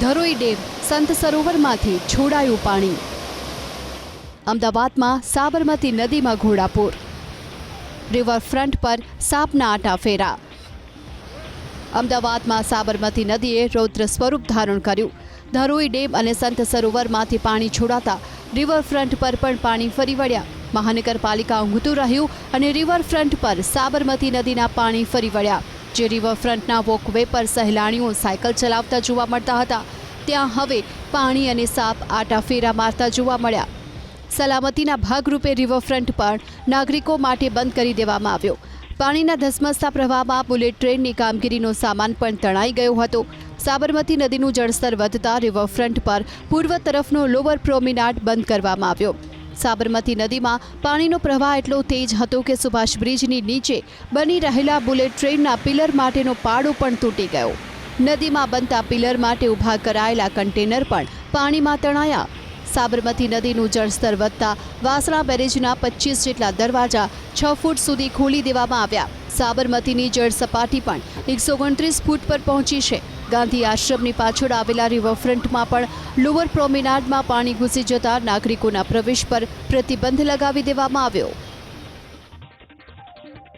Dharoi dam સંત સરોવરમાંથી છોડાયું પાણી. અમદાવાદમાં સાબરમતી નદીમાં ઘોડાપૂર. રિવરફ્રન્ટ પર સાપના આટા ફેરા. અમદાવાદમાં સાબરમતી નદીએ રૌદ્ર સ્વરૂપ ધારણ કર્યું. ધરોઈ ડેમ અને સંત સરોવરમાંથી પાણી છોડાતા રિવરફ્રન્ટ પર પણ પાણી ફરી વળ્યા. મહાનગરપાલિકા ઊંઘતું રહ્યું અને રિવરફ્રન્ટ પર સાબરમતી નદીના પાણી ફરી વળ્યા. જે રિવરફ્રન્ટના વોકવે પર સહેલાણીઓ સાયકલ ચલાવતા જોવા મળતા હતા. ત્યાં હવે પાણી અને સાપ આટા ફેરા મારતા જોવા મળ્યા. સલામતીના ભાગરૂપે રિવરફ્રન્ટ પણ નાગરિકો માટે બંધ કરી દેવામાં આવ્યો. પાણીના ધસમસતા પ્રવાહમાં બુલેટ ટ્રેનની કામગીરીનો સામાન પણ તણાઈ ગયો હતો. સાબરમતી નદીનું જળસ્તર વધતા રિવરફ્રન્ટ પર પૂર્વ તરફનો લોવર પ્રોમિનાડ બંધ કરવામાં આવ્યો. સાબરમતી નદીમાં પાણીનો પ્રવાહ એટલો તેજ હતો કે સુભાષ બ્રિજની નીચે બની રહેલા બુલેટ ટ્રેનના પિલર માટેનો પાડો પણ તૂટી ગયો. નદીમાં બનતા પિલર માટે ઊભા કરાયેલા કન્ટેનર પણ પાણીમાં તણાયા. સાબરમતી નદીનું જળસ્તર વધતા વાસણા બેરેજના પચીસ જેટલા દરવાજા છ ફૂટ સુધી ખોલી દેવામાં આવ્યા. સાબરમતીની જળ સપાટી પણ એકસો ઓગણત્રીસ ફૂટ પર પહોંચી છે. ગાંધી આશ્રમની પાછળ આવેલા રિવરફ્રન્ટમાં પણ લોઅર પ્રોમિનાડમાં પાણી ઘૂસી જતા નાગરિકોના પ્રવેશ પર પ્રતિબંધ લગાવી દેવામાં આવ્યો.